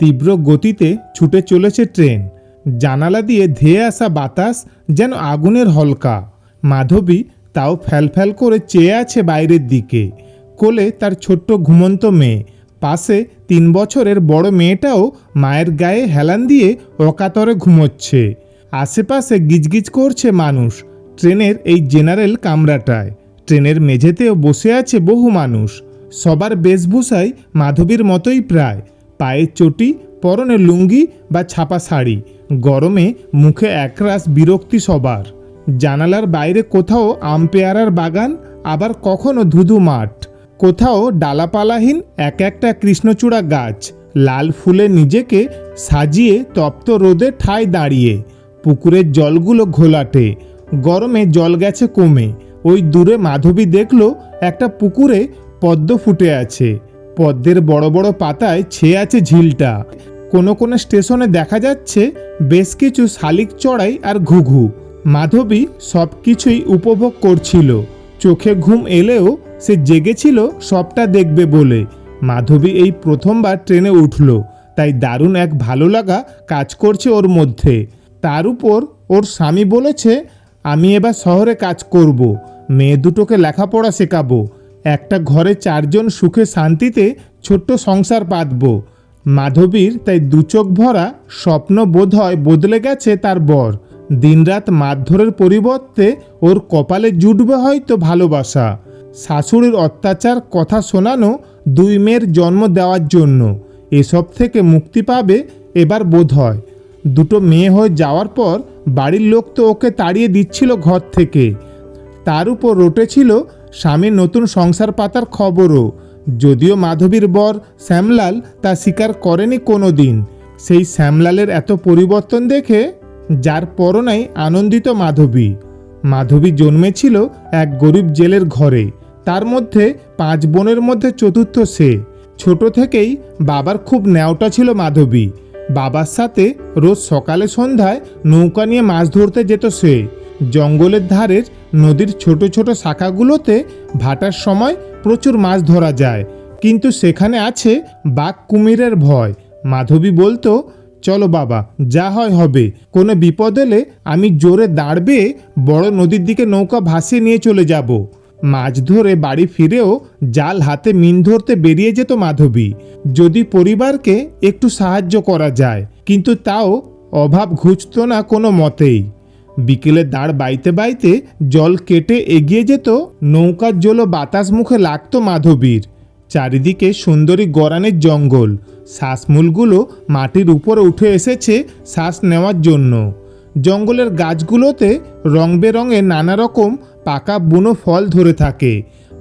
তীব্র গতিতে ছুটে চলেছে ট্রেন। জানালা দিয়ে ধেয়ে আসা বাতাস যেন আগুনের হলকা। মাধবী তাও ফ্যালফ্যাল করে চেয়ে আছে বাইরের দিকে। কোলে তার ছোট্ট ঘুমন্ত মেয়ে। পাশে তিন বছরের বড় মেয়েটাও মায়ের গায়ে হেলান দিয়ে অকাতরে ঘুমোচ্ছে। আশেপাশে গিজগিজ করছে মানুষ। ট্রেনের এই জেনারেল কামরাটায়। ট্রেনের মেঝেতেও বসে আছে বহু মানুষ। সবার বেশভূষাই মাধবীর মতোই প্রায়। পায়ের চটি, পরনে লুঙ্গি বা ছাপা শাড়ি। গরমে মুখে একরাশ বিরক্তি সবার। জানালার বাইরে কোথাও আম পেয়ারার বাগান, আবার কখনো ধুধু মাঠ। কোথাও ডালাপালাহীন এক একটা কৃষ্ণচূড়া গাছ। লাল ফুলে নিজেকে সাজিয়ে তপ্ত রোদে ঠায় দাঁড়িয়ে। পুকুরের জলগুলো ঘোলাটে। গরমে জল গেছে কমে। ওই দূরে মাধবী দেখল একটা পুকুরে পদ্ম ফুটে আছে। পদ্মের বড় বড় পাতায় ছেয়ে আছে ঝিলটা। কোনো কোনো স্টেশনে দেখা যাচ্ছে বেশ কিছু শালিক চড়াই আর ঘুঘু। মাধবী সব কিছুই উপভোগ করছিল। চোখে ঘুম এলেও সে জেগেছিল সবটা দেখবে বলে। মাধবী এই প্রথমবার ট্রেনে উঠল, তাই দারুণ এক ভালো লাগা কাজ করছে ওর মধ্যে। তার উপর ওর স্বামী বলেছে, আমি এবার শহরে কাজ করব। মেয়ে দুটোকে লেখাপড়া শেখাবো। একটা ঘরে চারজন সুখে শান্তিতে ছোট্ট সংসার পাতব। মাধবীর তাই দুচোখ ভরা স্বপ্ন বোধ হয় বদলে গেছে তার বর। দিনরাত মারধরের পরিবর্তে ওর কপালে জুটবে হয়তো ভালোবাসা। শাশুড়ির অত্যাচার কথা শোনানো দুই মেয়ের জন্ম দেওয়ার জন্য। এসব থেকে মুক্তি পাবে এবার বোধ হয়। দুটো মেয়ে হয়ে যাওয়ার পর বাড়ির লোক তো ওকে তাড়িয়ে দিচ্ছিল ঘর থেকে। তার উপর রটেছিল স্বামীর নতুন সংসার পাতার খবরও। যদিও মাধবীর বর শ্যামলাল তা স্বীকার করেনি কোনো দিন সেই শ্যামলালের এত পরিবর্তন দেখে যার পরনাই আনন্দিত মাধবী। মাধবী জন্মেছিল এক গরিব জেলের ঘরে। তার মধ্যে পাঁচ বোনের মধ্যে চতুর্থ সে। ছোট থেকেই বাবার খুব ন্যাওটা ছিল মাধবী। বাবার সাথে রোজ সকালে সন্ধ্যায় নৌকা নিয়ে মাছ ধরতে যেত সে। জঙ্গলের ধারের নদীর ছোট ছোট শাখাগুলোতে ভাটার সময় প্রচুর মাছ ধরা যায়। কিন্তু সেখানে আছে বাঘ কুমিরের ভয়। মাধবী বলতো, চলো বাবা, যা হয় হবে। কোনো বিপদ এলে আমি জোরে দাঁড়বে বড় নদীর দিকে নৌকা ভাসিয়ে নিয়ে চলে যাব। মাছ ধরে বাড়ি ফিরেও জাল হাতে মিন ধরতে বেরিয়ে যেত মাধবী। যদি পরিবারকে একটু সাহায্য করা যায়, কিন্তু তাও অভাব ঘুচত না কোনো মতেই। বিকেলে দাঁড় বাইতে বাইতে জল কেটে এগিয়ে যেত নৌকার জলো বাতাস মুখে লাগতো মাধবীর। চারিদিকে সুন্দরী গরানের জঙ্গল। শ্বাসমূলগুলো মাটির উপরে উঠে এসেছে শ্বাস নেওয়ার জন্য। জঙ্গলের গাছগুলোতে রং বেরঙে নানা রকম পাকা বুনো ফল ধরে থাকে।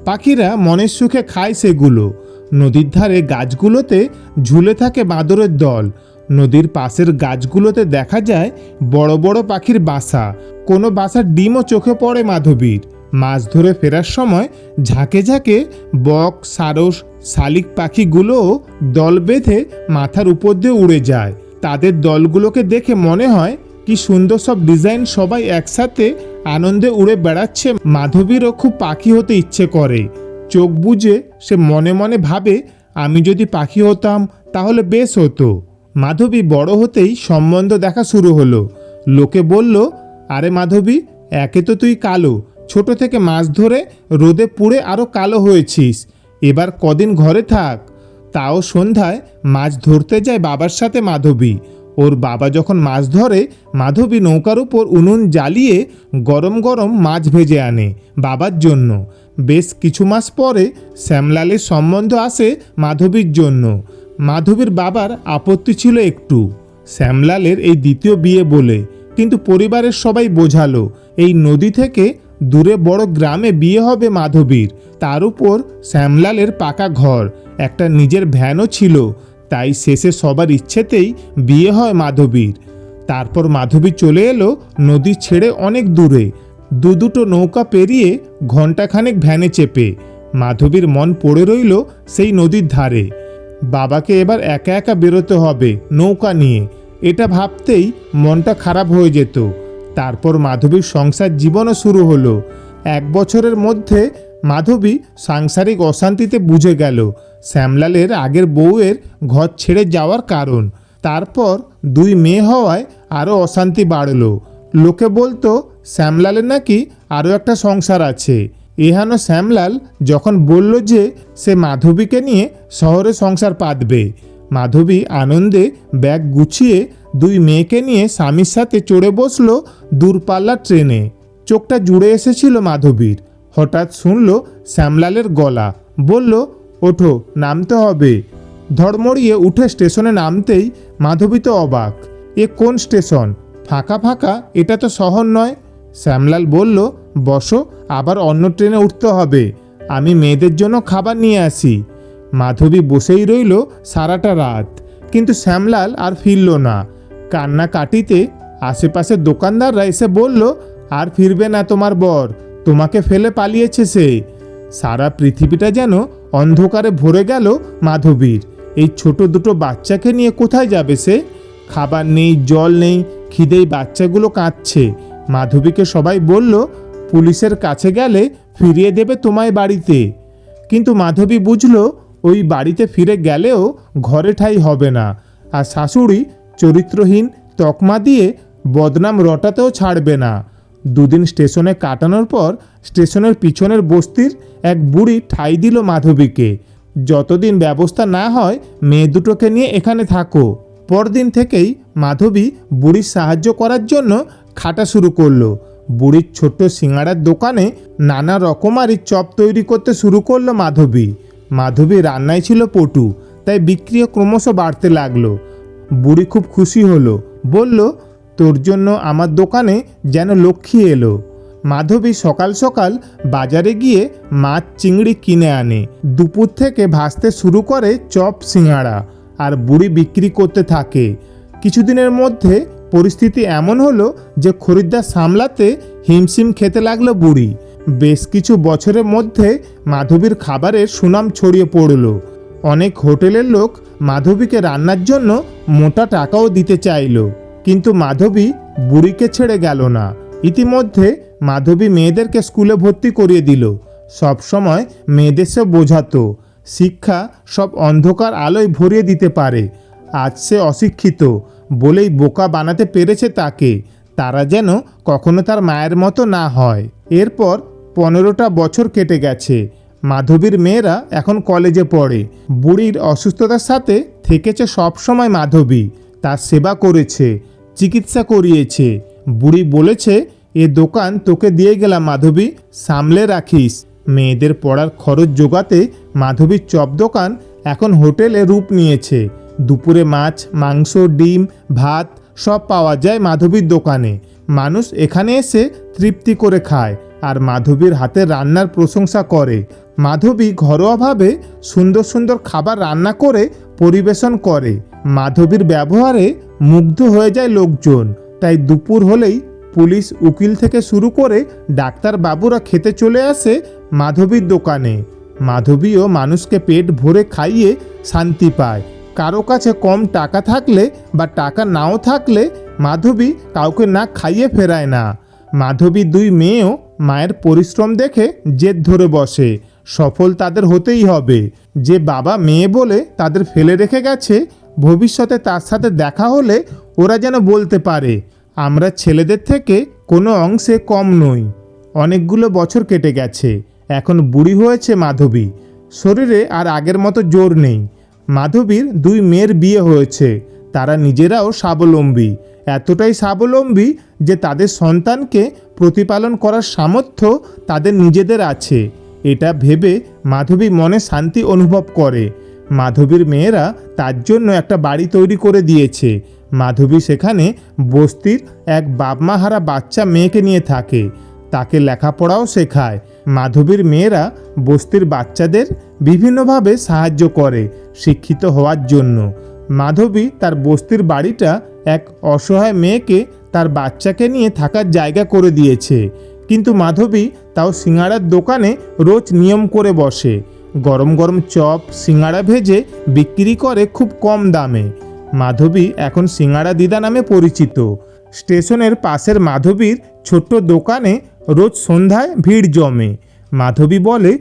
পাখিরা মনের সুখে খায় সেগুলো। নদীর ধারে গাছগুলোতে ঝুলে থাকে বাঁদরের দল। নদীর পাশের গাছগুলোতে দেখা যায় বড় বড় পাখির বাসা। কোনো বাসার ডিমও চোখে পড়ে মাধবীর। মাছ ধরে ফেরার সময় ঝাঁকে ঝাঁকে বক, সারস, শালিক পাখিগুলোও দল বেঁধে মাথার উপর দিয়ে উড়ে যায়। তাদের দলগুলোকে দেখে মনে হয় কি সুন্দর সব ডিজাইন সবাই একসাথে আনন্দে উড়ে বেড়াচ্ছে। মাধবীরও খুব পাখি হতে ইচ্ছে করে। চোখ বুজে সে মনে মনে ভাবে, আমি যদি পাখি হতাম, তাহলে বেশ হতো। মাধবী বড় হতেই সম্বন্ধ দেখা শুরু হলো। লোকে বলল, আরে মাধবী, একে তো তুই কালো। ছোট থেকে মাছ ধরে রোদে পুড়ে আরও কালো হয়েছিস। এবার কদিন ঘরে থাক। তাও সন্ধ্যায় মাছ ধরতে যায় বাবার সাথে মাধবী। ওর বাবা যখন মাছ ধরে, মাধবী নৌকার উপর উনুন জ্বালিয়ে গরম গরম মাছ ভেজে আনে বাবার জন্য। বেশ কিছু মাস পরে শ্যামলালের সম্বন্ধ আসে মাধবীর জন্য। মাধবীর বাবার আপত্তি ছিল একটু। শ্যামলালের এই দ্বিতীয় বিয়ে বলে। কিন্তু পরিবারের সবাই বোঝালো, এই নদী থেকে দূরে বড় গ্রামে বিয়ে হবে মাধবীর। তার উপর শ্যামলালের পাকা ঘর, একটা নিজের ভ্যানও ছিল। তাই শেষে সবার ইচ্ছেতেই বিয়ে হয় মাধবীর। তারপর মাধবী চলে এলো নদী ছেড়ে অনেক দূরে। দু দুটো নৌকা পেরিয়ে ঘণ্টাখানেক ভ্যানে চেপে। মাধবীর মন পড়ে রইল সেই নদীর ধারে। বাবাকে এবার একা একা বেরোতে হবে, নৌকা নিয়ে। এটা ভাবতেই মনটা খারাপ হয়ে যেত। তারপর মাধবীর সংসার জীবনও শুরু হলো। এক বছরের মধ্যে মাধবী সাংসারিক অশান্তিতে বুঝে গেল, শ্যামলালের আগের বউয়ের ঘর ছেড়ে যাওয়ার কারণ। তারপর দুই মেয়ে হওয়ায় আরও অশান্তি বাড়ল। লোকে বলতো, শ্যামলালের নাকি আরও একটা সংসার আছে। এহানো শ্যামলাল যখন বলল যে সে মাধবীকে নিয়ে শহরে সংসার পাতবে, মাধবী আনন্দে ব্যাগ গুছিয়ে দুই মেয়েকে নিয়ে স্বামীর সাথে চড়ে বসল দূরপাল্লার ট্রেনে। চোখটা জুড়ে এসেছিল মাধবীর। হঠাৎ শুনল শ্যামলালের গলা। বলল, ওঠো, নামতে হবে। ধড়মড়িয়ে উঠে স্টেশনে নামতেই মাধবী তো অবাক। এ কোন স্টেশন? ফাঁকা ফাঁকা? এটা তো শহর নয়? শ্যামলাল বলল বসো, আবার অন্য ট্রেনে উঠতে হবে। আমি মেয়েদের জন্য খাবার নিয়ে আসি। মাধবী বসেই রইল সারাটা রাত। কিন্তু শ্যামলাল আর ফিরল না। কান্না কাটিতে আশেপাশের দোকানদাররা এসে বলল, আর ফিরবে না তোমার বর, তোমাকে ফেলে পালিয়েছে সে। সারা পৃথিবীটা যেন অন্ধকারে ভরে গেল মাধবীর। এই ছোট দুটো বাচ্চাকে নিয়ে কোথায় যাবে সে? খাবার নেই, জল নেই, খিদেই বাচ্চাগুলো কাঁদছে। মাধবীকে সবাই বলল পুলিশের কাছে গেলে ফিরিয়ে দেবে তোমায় বাড়িতে। কিন্তু মাধবী বুঝল, ওই বাড়িতে ফিরে গেলেও ঘরে ঠাই হবে না। আর শাশুড়ি চরিত্রহীন তকমা দিয়ে বদনাম রটাতেও ছাড়বে না। দুদিন স্টেশনে কাটানোর পর স্টেশনের পিছনের বস্তির এক বুড়ি ঠাই দিল মাধবীকে। যতদিন ব্যবস্থা না হয়, মেয়ে দুটোকে নিয়ে এখানে থাকো। পরদিন থেকেই মাধবী বুড়ির সাহায্য করার জন্য খাটা শুরু করল। বুড়ির ছোট্ট সিঙ্গাড়ার দোকানে নানা রকমারই চপ তৈরি করতে শুরু করল মাধবী। মাধবী রান্নায় ছিল পটু, তাই বিক্রিও ক্রমশ বাড়তে লাগল। বুড়ি খুব খুশি হলো, বলল, তোর জন্য আমার দোকানে যেন লক্ষ্মী এলো। মাধবী সকাল সকাল বাজারে গিয়ে মাছ চিংড়ি কিনে আনে। দুপুর থেকে ভাসতে শুরু করে চপ সিঙাড়া আর বুড়ি বিক্রি করতে থাকে। কিছুদিনের মধ্যে পরিস্থিতি এমন হলো যে খরিদ্দার সামলাতে হিমশিম খেতে লাগল বুড়ি। বেশ কিছু বছরের মধ্যে মাধবীর খাবারের সুনাম ছড়িয়ে পড়ল। অনেক হোটেলের লোক মাধবীকে রান্নার জন্য মোটা টাকাও দিতে চাইলো। কিন্তু মাধবী বুড়িকে ছেড়ে গেল না। ইতিমধ্যে মাধবী মেয়েদেরকে স্কুলে ভর্তি করিয়ে দিল। সবসময় মেয়েদের সে বোঝাতো, শিক্ষা সব অন্ধকার আলোয় ভরিয়ে দিতে পারে। আজ সে অশিক্ষিত বলেই বোকা বানাতে পেরেছে তাকে। তারা যেন কখনো তার মায়ের মতো না হয়। এরপর পনেরোটা বছর কেটে গেছে। মাধবীর মেয়েরা এখন কলেজে পড়ে। বুড়ির অসুস্থতার সাথে থেকেছে সবসময় মাধবী। তার সেবা করেছে, চিকিৎসা করিয়েছে। বুড়ি বলেছে, এ দোকান তোকে দিয়ে গেলাম মাধবী, সামলে রাখিস। মেয়েদের পড়ার খরচ জোগাতে মাধবীর চপ দোকান এখন হোটেলে রূপ নিয়েছে। দুপুরে মাছ, মাংস, ডিম, ভাত সব পাওয়া যায় মাধবীর দোকানে। মানুষ এখানে এসে তৃপ্তি করে খায় আর মাধবীর হাতের রান্নার প্রশংসা করে। মাধবী ঘরোয়াভাবে সুন্দর সুন্দর খাবার রান্না করে পরিবেশন করে। মাধবীর ব্যবহারে মুগ্ধ হয়ে যায় লোকজন। তাই দুপুর হলেই পুলিশ উকিল থেকে শুরু করে ডাক্তার বাবুরা খেতে চলে আসে মাধবীর দোকানে। মাধবীও মানুষকে পেট ভরে খাইয়ে শান্তি পায়। কারও কাছে কম টাকা থাকলে বা টাকা নাও থাকলে মাধবী কাউকে না খাইয়ে ফেরায় না। মাধবী দুই মেয়েও মায়ের পরিশ্রম দেখে জেদ ধরে বসে। সফল তাদের হতেই হবে। যে বাবা মেয়ে বলে তাদের ফেলে রেখে গেছে, ভবিষ্যতে তার সাথে দেখা হলে ওরা যেন বলতে পারে, আমরা ছেলেদের থেকে কোনো অংশে কম নই। অনেকগুলো বছর কেটে গেছে। এখন বুড়ি হয়েছে মাধবী। শরীরে আর আগের মতো জোর নেই। মাধবীর দুই মেয়ের বিয়ে হয়েছে। তারা নিজেরাও স্বাবলম্বী। এতটাই স্বাবলম্বী যে তাদের সন্তানকে প্রতিপালন করার সামর্থ্য তাদের নিজেদের আছে। এটা ভেবে মাধবী মনে শান্তি অনুভব করে। মাধবীর মেয়েরা তার জন্য একটা বাড়ি তৈরি করে দিয়েছে। মাধবী সেখানে বস্তির এক বাপমাহারা বাচ্চা মেয়েকে নিয়ে থাকে। তাকে লেখাপড়াও শেখায়। মাধবীর মেয়েরা বস্তির বাচ্চাদের বিভিন্নভাবে সাহায্য করে, শিক্ষিত হওয়ার জন্য। মাধবী তার বস্তির বাড়িটা এক অসহায় মেয়েকে তার বাচ্চাকে নিয়ে থাকার জায়গা করে দিয়েছে। কিন্তু মাধবী তাও সিঙ্গাড়ার দোকানে রোজ নিয়ম করে বসে। গরম গরম চপ সিঙ্গাড়া ভেজে বিক্রি করে খুব কম দামে। মাধবী এখন সিঙ্গাড়া দিদা নামে পরিচিত। স্টেশনের পাশের মাধবীর ছোট্ট দোকানে রোজ সন্ধ্যায় ভিড় জমে। মাধবী বলে,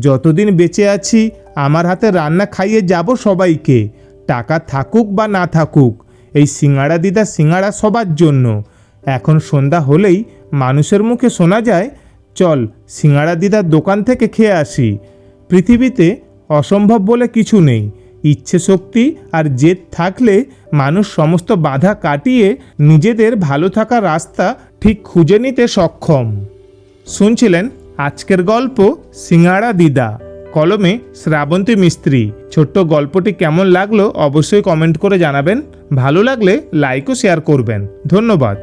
যতদিন বেঁচে আছি, আমার হাতে রান্না খাইয়ে যাব সবাইকে। টাকা থাকুক বা না থাকুক, এই সিঙ্গাড়া দিদা সিঙ্গাড়া সবার জন্য। এখন সন্ধ্যা হলেই মানুষের মুখে শোনা যায়, চল, সিঙ্গাড়া দিদার দোকান থেকে খেয়ে আসি। পৃথিবীতে অসম্ভব বলে কিছু নেই। ইচ্ছে শক্তি আর জেদ থাকলে মানুষ সমস্ত বাধা কাটিয়ে নিজেদের ভালো থাকার রাস্তা ঠিক খুঁজে নিতে সক্ষম। শুনছিলেন আজকের গল্প সিঙাড়া দিদা, কলমে শ্রাবন্তী মিস্ত্রি। ছোট্ট গল্পটি কেমন লাগল অবশ্যই কমেন্ট করে জানাবেন। ভালো লাগলে লাইক ও শেয়ার করবেন। ধন্যবাদ।